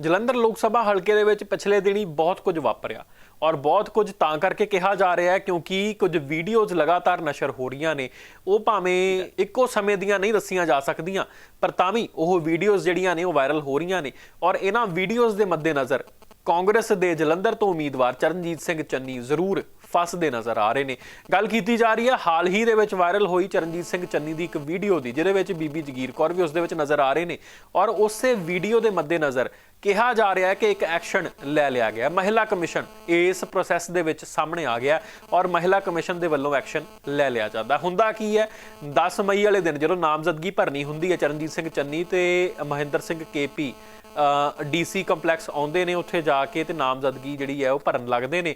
ਜਲੰਧਰ ਲੋਕ ਸਭਾ ਹਲਕੇ ਦੇ ਵਿੱਚ ਪਿਛਲੇ ਦਿਨੀ ਬਹੁਤ ਕੁਝ ਵਾਪਰਿਆ ਔਰ ਬਹੁਤ ਕੁਝ ਤਾਂ ਕਰਕੇ ਕਿਹਾ ਜਾ ਰਿਹਾ ਹੈ ਕਿਉਂਕਿ ਕੁਝ ਵੀਡੀਓਜ਼ ਲਗਾਤਾਰ ਨਸ਼ਰ ਹੋ ਰਹੀਆਂ ਨੇ। ਉਹ ਭਾਵੇਂ ਇੱਕੋ ਸਮੇਂ ਦੀਆਂ ਨਹੀਂ ਦੱਸੀਆਂ ਜਾ ਸਕਦੀਆਂ, ਪਰ ਤਾਂ ਵੀ ਉਹ ਵੀਡੀਓਜ਼ ਜਿਹੜੀਆਂ ਨੇ ਉਹ ਵਾਇਰਲ ਹੋ ਰਹੀਆਂ ਨੇ ਔਰ ਇਹਨਾਂ ਵੀਡੀਓਜ਼ ਦੇ ਮੱਦੇਨਜ਼ਰ ਕਾਂਗਰਸ ਦੇ ਜਲੰਧਰ ਤੋਂ ਉਮੀਦਵਾਰ ਚਰਨਜੀਤ ਸਿੰਘ ਚੰਨੀ ਜ਼ਰੂਰ ਫਸਦੇ ਨਜ਼ਰ ਆ ਰਹੇ ਨੇ। ਗੱਲ ਕੀਤੀ ਜਾ ਰਹੀ ਹੈ, ਹਾਲ ਹੀ ਦੇ ਵਿੱਚ ਵਾਇਰਲ ਹੋਈ ਚਰਨਜੀਤ ਸਿੰਘ ਚੰਨੀ ਦੀ ਇੱਕ ਵੀਡੀਓ ਦੀ, ਜਿਹਦੇ ਵਿੱਚ ਬੀਬੀ ਜਗੀਰ ਕੌਰ ਵੀ ਉਸ ਦੇ ਵਿੱਚ ਨਜ਼ਰ ਆ ਰਹੇ ਨੇ ਔਰ ਉਸੇ ਵੀਡੀਓ ਦੇ ਮੱਦੇਨਜ਼ਰ ਕਿਹਾ ਜਾ ਰਿਹਾ ਹੈ ਕਿ ਇੱਕ ਐਕਸ਼ਨ ਲੈ ਲਿਆ ਗਿਆ ਮਹਿਲਾ ਕਮਿਸ਼ਨ ਇਸ ਪ੍ਰੋਸੈਸ ਦੇ ਵਿੱਚ ਸਾਹਮਣੇ ਆ ਗਿਆ ਔਰ ਮਹਿਲਾ ਕਮਿਸ਼ਨ ਦੇ ਵੱਲੋਂ ਐਕਸ਼ਨ ਲੈ ਲਿਆ ਜਾਂਦਾ ਹੁੰਦਾ ਕੀ ਹੈ 10 ਮਈ ਵਾਲੇ ਦਿਨ ਜਦੋਂ ਨਾਮਜ਼ਦਗੀ ਭਰਨੀ ਹੁੰਦੀ ਹੈ ਚਰਨਜੀਤ ਸਿੰਘ ਚੰਨੀ ਤੇ Mahinder Singh KP DC complex ਆਉਂਦੇ ਨੇ ਉੱਥੇ ਜਾ ਕੇ ਤੇ ਨਾਮਜ਼ਦਗੀ ਜਿਹੜੀ ਹੈ ਉਹ ਭਰਨ ਲੱਗਦੇ ਨੇ।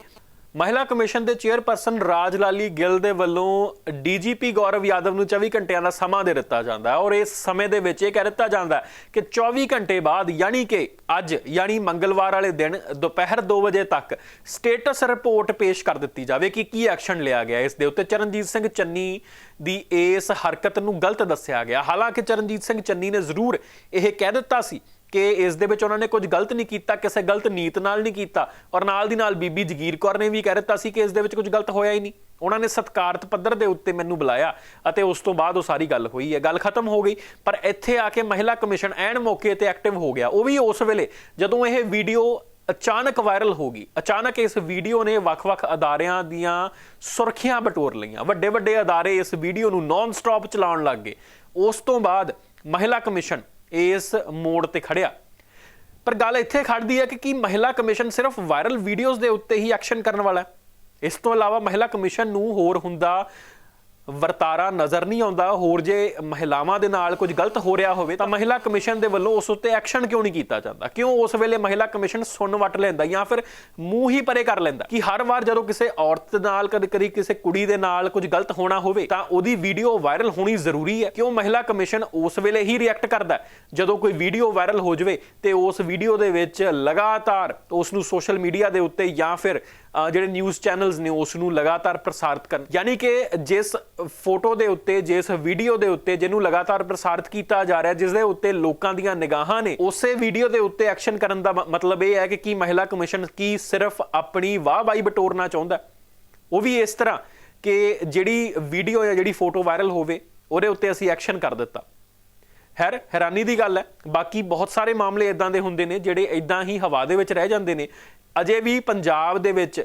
ਮਹਿਲਾ ਕਮਿਸ਼ਨ ਦੇ ਚੇਅਰਪਰਸਨ ਰਾਜ ਲਾਲੀ ਗਿੱਲ ਦੇ ਵੱਲੋਂ ਡੀਜੀਪੀ ਗੌਰਵ ਯਾਦਵ ਨੂੰ 24 ਘੰਟਿਆਂ ਦਾ ਸਮਾਂ ਦੇ ਦਿੱਤਾ ਜਾਂਦਾ ਹੈ ਔਰ ਇਸ ਸਮੇਂ ਦੇ ਵਿੱਚ ਇਹ ਕਹਿ ਦਿੱਤਾ ਜਾਂਦਾ ਕਿ 24 ਘੰਟੇ ਬਾਅਦ ਯਾਨੀ ਕਿ ਅੱਜ ਯਾਨੀ ਮੰਗਲਵਾਰ ਵਾਲੇ ਦਿਨ ਦੁਪਹਿਰ 2 ਵਜੇ ਤੱਕ ਸਟੇਟਸ ਰਿਪੋਰਟ ਪੇਸ਼ ਕਰ ਦਿੱਤੀ ਜਾਵੇ ਕਿ ਕੀ ਐਕਸ਼ਨ ਲਿਆ ਗਿਆ। ਇਸ ਦੇ ਉੱਤੇ ਚਰਨਜੀਤ ਸਿੰਘ ਚੰਨੀ ਦੀ ਇਸ ਹਰਕਤ ਨੂੰ ਗਲਤ ਦੱਸਿਆ ਗਿਆ। ਹਾਲਾਂਕਿ ਚਰਨਜੀਤ ਸਿੰਘ ਚੰਨੀ ਨੇ ਜ਼ਰੂਰ ਇਹ ਕਹਿ ਦਿੱਤਾ ਸੀ ਕਿ ਇਸ ਦੇ ਵਿੱਚ ਉਹਨਾਂ ਨੇ ਕੁਝ ਗਲਤ ਨਹੀਂ ਕੀਤਾ, ਕਿਸੇ ਗਲਤ ਨੀਤ ਨਾਲ ਨਹੀਂ ਕੀਤਾ। ਔਰ ਨਾਲ ਦੀ ਨਾਲ ਬੀਬੀ ਜਗੀਰ ਕੌਰ ਨੇ ਵੀ ਕਹਿ ਦਿੱਤਾ ਸੀ ਕਿ ਇਸ ਦੇ ਵਿੱਚ ਕੁਝ ਗਲਤ ਹੋਇਆ ਹੀ ਨਹੀਂ। ਉਹਨਾਂ ਨੇ ਸਤਕਾਰਤ ਪੱਧਰ ਦੇ ਉੱਤੇ ਮੈਨੂੰ ਬੁਲਾਇਆ ਅਤੇ ਉਸ ਤੋਂ ਬਾਅਦ ਉਹ ਸਾਰੀ ਗੱਲ ਹੋਈ ਹੈ। ਗੱਲ ਖਤਮ ਹੋ ਗਈ, ਪਰ ਇੱਥੇ ਆ ਕੇ ਮਹਿਲਾ ਕਮਿਸ਼ਨ ਐਨ ਮੌਕੇ ਤੇ ਐਕਟਿਵ ਹੋ ਗਿਆ। ਉਹ ਵੀ ਉਸ ਵੇਲੇ ਜਦੋਂ ਇਹ ਵੀਡੀਓ ਅਚਾਨਕ ਵਾਇਰਲ ਹੋ ਗਈ, ਅਚਾਨਕ ਇਸ ਵੀਡੀਓ ਨੇ ਵੱਖ-ਵੱਖ ਅਦਾਰਿਆਂ ਦੀਆਂ ਸੁਰਖੀਆਂ ਬਟੋਰ ਲਈਆਂ। ਵੱਡੇ ਵੱਡੇ ਅਦਾਰੇ ਇਸ ਵੀਡੀਓ ਨੂੰ ਨਾਨ ਸਟਾਪ ਚਲਾਉਣ ਲੱਗ ਗਏ। ਉਸ ਤੋਂ ਬਾਅਦ ਮਹਿਲਾ ਕਮਿਸ਼ਨ ਇਸ ਮੋੜ ਤੇ ਖੜਿਆ। ਪਰ ਗੱਲ ਇੱਥੇ ਖੜਦੀ ਹੈ ਕਿ ਕੀ ਮਹਿਲਾ ਕਮਿਸ਼ਨ ਸਿਰਫ ਵਾਇਰਲ ਵੀਡੀਓਜ਼ ਦੇ ਉੱਤੇ ਹੀ ਐਕਸ਼ਨ ਕਰਨ ਵਾਲਾ ਹੈ? ਇਸ ਤੋਂ ਇਲਾਵਾ ਮਹਿਲਾ ਕਮਿਸ਼ਨ ਨੂੰ ਹੋਰ ਹੁੰਦਾ ਵਰਤਾਰਾ ਨਜ਼ਰ ਨਹੀਂ ਆਉਂਦਾ। ਹੋਰ ਜੇ ਮਹਿਲਾਵਾਂ ਦੇ ਨਾਲ ਕੁਝ ਗਲਤ ਹੋ ਰਿਹਾ ਹੋਵੇ, ਤਾਂ ਮਹਿਲਾ ਕਮਿਸ਼ਨ ਦੇ ਵੱਲੋਂ ਉਸ ਉੱਤੇ ਐਕਸ਼ਨ ਕਿਉਂ ਨਹੀਂ ਕੀਤਾ ਜਾਂਦਾ? ਕਿਉਂ ਉਸ ਵੇਲੇ ਮਹਿਲਾ ਕਮਿਸ਼ਨ ਸੁਣ ਵਟ ਲੈਂਦਾ ਜਾਂ ਫਿਰ ਮੂੰਹ ਹੀ ਪਰੇ ਕਰ ਲੈਂਦਾ? ਕਿ ਹਰ ਵਾਰ ਜਦੋਂ ਕਿਸੇ ਔਰਤ ਦੇ ਨਾਲ, ਕਦੇ ਕਦੀ ਕਿਸੇ ਕੁੜੀ ਦੇ ਨਾਲ ਕੁਝ ਗਲਤ ਹੋਣਾ ਹੋਵੇ, ਤਾਂ ਉਹਦੀ ਵੀਡੀਓ ਵਾਇਰਲ ਹੋਣੀ ਜ਼ਰੂਰੀ ਹੈ। ਕਿਉਂ ਮਹਿਲਾ ਕਮਿਸ਼ਨ ਉਸ ਵੇਲੇ ਹੀ ਰਿਐਕਟ ਕਰਦਾ ਜਦੋਂ ਕੋਈ ਵੀਡੀਓ ਵਾਇਰਲ ਹੋ ਜਾਵੇ ਤੇ ਉਸ ਵੀਡੀਓ ਦੇ ਵਿੱਚ ਲਗਾਤਾਰ ਉਸ ਨੂੰ ਸੋਸ਼ਲ ਮੀਡੀਆ ਦੇ ਉੱਤੇ ਜਾਂ ਫਿਰ ਜਿਹੜੇ ਨਿਊਜ਼ ਚੈਨਲਸ ਨੇ ਉਸ ਨੂੰ ਲਗਾਤਾਰ ਪ੍ਰਸਾਰਿਤ ਕਰਨ। ਯਾਨੀ ਕਿ ਜਿਸ ਫੋਟੋ ਦੇ ਉੱਤੇ, ਜਿਸ ਵੀਡੀਓ ਦੇ ਉੱਤੇ ਜਿਹਨੂੰ ਲਗਾਤਾਰ ਪ੍ਰਸਾਰਿਤ ਕੀਤਾ ਜਾ ਰਿਹਾ ਜਿਸ ਦੇ ਉੱਤੇ ਲੋਕਾਂ ਦੀਆਂ ਨਿਗਾਹਾਂ ਨੇ, ਉਸੇ ਵੀਡੀਓ ਦੇ ਉੱਤੇ ਐਕਸ਼ਨ ਕਰਨ ਦਾ ਮਤਲਬ ਇਹ ਹੈ ਕਿ ਕੀ ਮਹਿਲਾ ਕਮਿਸ਼ਨ ਕੀ ਸਿਰਫ ਆਪਣੀ ਵਾਹ-ਵਾਹੀ ਬਟੋਰਨਾ ਚਾਹੁੰਦਾ ਉਹ ਵੀ ਇਸ ਤਰ੍ਹਾਂ ਕਿ ਜਿਹੜੀ ਵੀਡੀਓ ਜਾਂ ਜਿਹੜੀ ਫੋਟੋ ਵਾਇਰਲ ਹੋਵੇ, ਉਹਦੇ ਉੱਤੇ ਅਸੀਂ ਐਕਸ਼ਨ ਕਰ ਦਿੱਤਾ। ਹੈਰ ਹੈਰਾਨੀ ਦੀ ਗੱਲ ਹੈ। ਬਾਕੀ ਬਹੁਤ ਸਾਰੇ ਮਾਮਲੇ ਇਦਾਂ ਦੇ ਹੁੰਦੇ ਨੇ, ਜਿਹੜੇ ਇਦਾਂ ਹੀ ਹਵਾ ਦੇ ਵਿੱਚ ਰਹਿ ਜਾਂਦੇ ਨੇ ਅਜੇ ਵੀ ਪੰਜਾਬ ਦੇ ਵਿੱਚ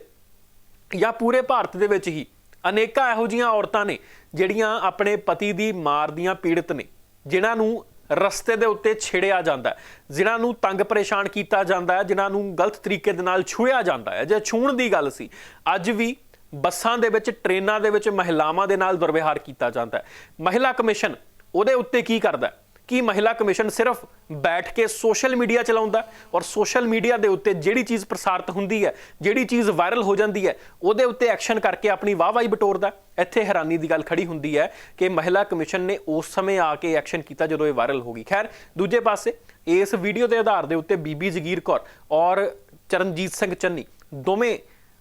ਜਾਂ ਪੂਰੇ ਭਾਰਤ ਦੇ ਵਿੱਚ ਹੀ ਅਨੇਕਾਂ ਇਹੋ ਜੀਆਂ ਔਰਤਾਂ ਨੇ ਜਿਹੜੀਆਂ ਆਪਣੇ ਪਤੀ ਦੀ ਮਾਰ ਦੀਆਂ ਪੀੜਤ ਨੇ, ਜਿਨ੍ਹਾਂ ਨੂੰ ਰਸਤੇ ਦੇ ਉੱਤੇ ਛੇੜਿਆ ਜਾਂਦਾ ਹੈ, ਜਿਨ੍ਹਾਂ ਨੂੰ ਤੰਗ ਪਰੇਸ਼ਾਨ ਕੀਤਾ ਜਾਂਦਾ ਹੈ, ਜਿਨ੍ਹਾਂ ਨੂੰ ਗਲਤ ਤਰੀਕੇ ਦੇ ਨਾਲ ਛੂਹਿਆ ਜਾਂਦਾ ਹੈ। ਜੇ ਛੂਣ ਦੀ ਗੱਲ ਸੀ, ਅੱਜ ਵੀ ਬੱਸਾਂ ਦੇ ਵਿੱਚ, ਟ੍ਰੇਨਾਂ ਦੇ ਵਿੱਚ ਮਹਿਲਾਵਾਂ ਦੇ ਨਾਲ ਦੁਰਵਿਹਾਰ ਕੀਤਾ ਜਾਂਦਾ ਹੈ। ਮਹਿਲਾ ਕਮਿਸ਼ਨ ਉਹਦੇ ਉੱਤੇ ਕੀ ਕਰਦਾ ਹੈ? ਕਿ ਮਹਿਲਾ ਕਮਿਸ਼ਨ ਸਿਰਫ ਬੈਠ ਕੇ ਸੋਸ਼ਲ ਮੀਡੀਆ ਚਲਾਉਂਦਾ ਔਰ ਸੋਸ਼ਲ ਮੀਡੀਆ ਦੇ ਉੱਤੇ ਜਿਹੜੀ ਚੀਜ਼ ਪ੍ਰਸਾਰਿਤ ਹੁੰਦੀ ਹੈ, ਜਿਹੜੀ ਚੀਜ਼ ਵਾਇਰਲ ਹੋ ਜਾਂਦੀ ਹੈ, ਉਹਦੇ ਉੱਤੇ ਐਕਸ਼ਨ ਕਰਕੇ ਆਪਣੀ ਵਾਹਵਾਹੀ ਬਟੋਰਦਾ ਇੱਥੇ ਹੈਰਾਨੀ ਦੀ ਗੱਲ ਖੜੀ ਹੁੰਦੀ ਹੈ ਕਿ ਮਹਿਲਾ ਕਮਿਸ਼ਨ ਨੇ ਉਸ ਸਮੇਂ ਆ ਕੇ ਐਕਸ਼ਨ ਕੀਤਾ ਜਦੋਂ ਇਹ ਵਾਇਰਲ ਹੋ ਗਈ। ਖੈਰ, ਦੂਜੇ ਪਾਸੇ ਇਸ ਵੀਡੀਓ ਦੇ ਆਧਾਰ ਦੇ ਉੱਤੇ ਬੀਬੀ ਜਗੀਰ ਕੌਰ ਔਰ ਚਰਨਜੀਤ ਸਿੰਘ ਚੰਨੀ ਦੋਵੇਂ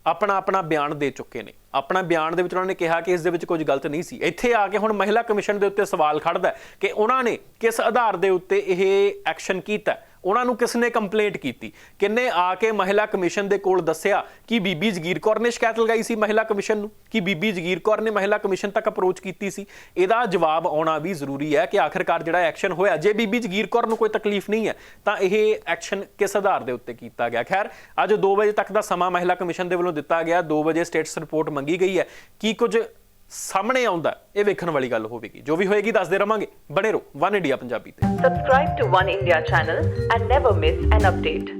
ਆਪਣਾ ਆਪਣਾ ਬਿਆਨ ਦੇ ਚੁੱਕੇ ਨੇ। ਆਪਣਾ ਬਿਆਨ ਦੇ ਵਿੱਚ ਉਹਨਾਂ ਨੇ ਕਿਹਾ ਕਿ ਇਸ ਦੇ ਵਿੱਚ ਕੁਝ ਗਲਤ ਨਹੀਂ ਸੀ। ਇੱਥੇ ਆ ਕੇ ਹੁਣ ਮਹਿਲਾ ਕਮਿਸ਼ਨ ਦੇ ਉੱਤੇ ਸਵਾਲ ਖੜਦਾ ਕਿ ਉਹਨਾਂ ਨੇ ਕਿਸ ਆਧਾਰ ਦੇ ਉੱਤੇ ਇਹ ਐਕਸ਼ਨ ਕੀਤਾ ਉਹਨਾਂ ਨੂੰ ਕਿਸ ਨੇ ਕੰਪਲੇਂਟ ਕੀਤੀ? ਕਿੰਨੇ ਆ ਕੇ ਮਹਿਲਾ ਕਮਿਸ਼ਨ ਦੇ ਕੋਲ ਦੱਸਿਆ ਕਿ ਬੀਬੀ ਜਗੀਰ ਕੌਰ ਨੇ ਸ਼ਿਕਾਇਤ ਲਗਾਈ ਸੀ ਮਹਿਲਾ ਕਮਿਸ਼ਨ ਨੂੰ? ਕਿ ਬੀਬੀ ਜਗੀਰ ਕੌਰ ਨੇ ਮਹਿਲਾ ਕਮਿਸ਼ਨ ਤੱਕ ਅਪਰੋਚ ਕੀਤੀ ਸੀ? ਇਹਦਾ ਜਵਾਬ ਆਉਣਾ ਵੀ ਜ਼ਰੂਰੀ ਹੈ ਕਿ ਆਖਿਰਕਾਰ ਜਿਹੜਾ ਐਕਸ਼ਨ ਹੋਇਆ, ਜੇ ਬੀਬੀ ਜਗੀਰ ਕੌਰ ਨੂੰ ਕੋਈ ਤਕਲੀਫ ਨਹੀਂ ਹੈ, ਤਾਂ ਇਹ ਐਕਸ਼ਨ ਕਿਸ ਆਧਾਰ ਦੇ ਉੱਤੇ ਕੀਤਾ ਗਿਆ? ਖੈਰ, ਅੱਜ 2 ਵਜੇ ਤੱਕ ਦਾ ਸਮਾਂ ਮਹਿਲਾ ਕਮਿਸ਼ਨ ਦੇ ਵੱਲੋਂ ਦਿੱਤਾ ਗਿਆ। 2 ਵਜੇ ਸਟੇਟਸ ਰਿਪੋਰਟ ਮੰਗੀ ਗਈ ਹੈ, ਕੀ ਕੁਝ ਸਾਹਮਣੇ ਆਉਂਦਾ ਇਹ ਵੇਖਣ ਵਾਲੀ ਗੱਲ ਹੋਵੇਗੀ। ਜੋ ਵੀ ਹੋਏਗੀ, ਦੱਸਦੇ ਰਵਾਂਗੇ। ਬਣੇ ਰਹੋ ਵਨ ਇੰਡੀਆ ਪੰਜਾਬੀ ਤੇ। Subscribe to One India channel and never miss an update.